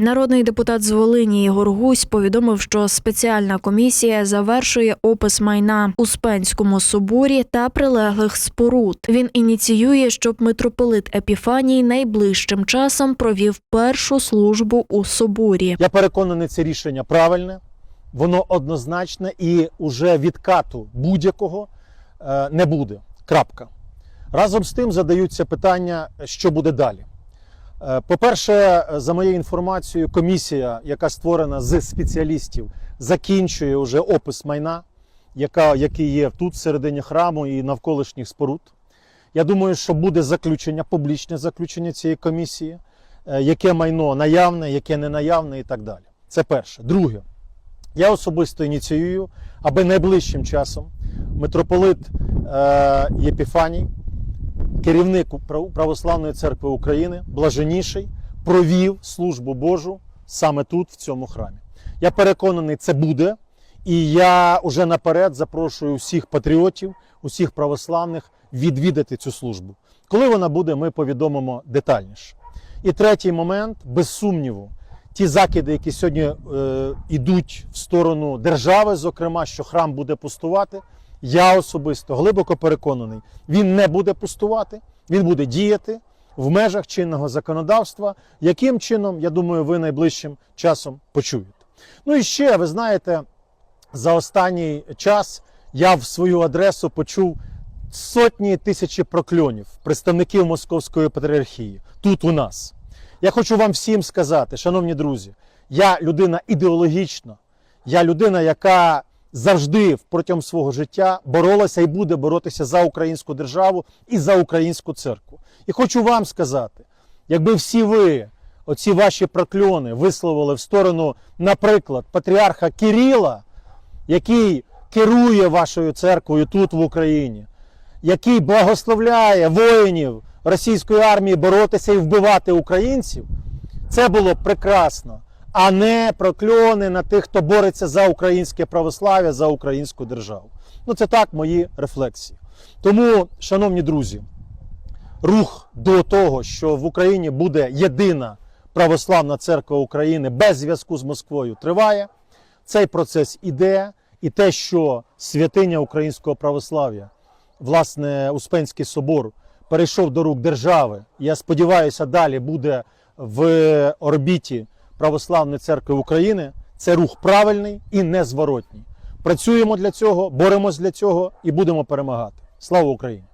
Народний депутат з Волині Ігор Гусь повідомив, що спеціальна комісія завершує опис майна у Спенському соборі та прилеглих споруд. Він ініціює, щоб митрополит Епіфаній найближчим часом провів першу службу у соборі. Я переконаний, це рішення правильне, воно однозначне і уже відкату будь-якого е, не буде. Крапка. Разом з тим задаються питання, що буде далі. Е, По-перше, за моєю інформацією, комісія, яка створена з спеціалістів, закінчує вже опис майна, яка, який є тут, всередині храму і навколишніх споруд. Я думаю, що буде заключення, публічне заключення цієї комісії, е, яке майно наявне, яке не наявне і так далі. Це перше. Друге, я особисто ініціюю, аби найближчим часом митрополит е, Єпіфаній, керівник Прав- Православної церкви України, блаженніший, провів службу Божу саме тут, в цьому храмі. Я переконаний, це буде. І я уже наперед запрошую всіх патріотів, усіх православних відвідати цю службу. Коли вона буде, ми повідомимо детальніше. І третій момент, без сумніву, ті закиди, які сьогодні е, йдуть в сторону держави, зокрема, що храм буде пустувати, я особисто глибоко переконаний, він не буде пустувати, він буде діяти в межах чинного законодавства. Яким чином, я думаю, ви найближчим часом почуєте. Ну і ще, ви знаєте, за останній час я в свою адресу почув сотні тисячі прокльонів представників Московської патріархії тут у нас. Я хочу вам всім сказати, шановні друзі, я людина ідеологічна, я людина, яка завжди протягом свого життя боролася і буде боротися за українську державу і за українську церкву. І хочу вам сказати, якби всі ви, оці ваші прокльони, висловили в сторону, наприклад, патріарха Кирила, який керує вашою церквою тут в Україні, який благословляє воїнів російської армії боротися і вбивати українців, це було б прекрасно, а не прокльони на тих, хто бореться за українське православ'я, за українську державу. Ну, це так мої рефлексії. Тому, шановні друзі, рух до того, що в Україні буде єдина православна церква України без зв'язку з Москвою, триває. Цей процес іде, і те, що святиня українського православ'я, власне, Успенський собор, перейшов до рук держави. Я сподіваюся, далі буде в орбіті Православної церкви України. Це рух правильний і незворотній. Працюємо для цього, боремось для цього і будемо перемагати. Слава Україні!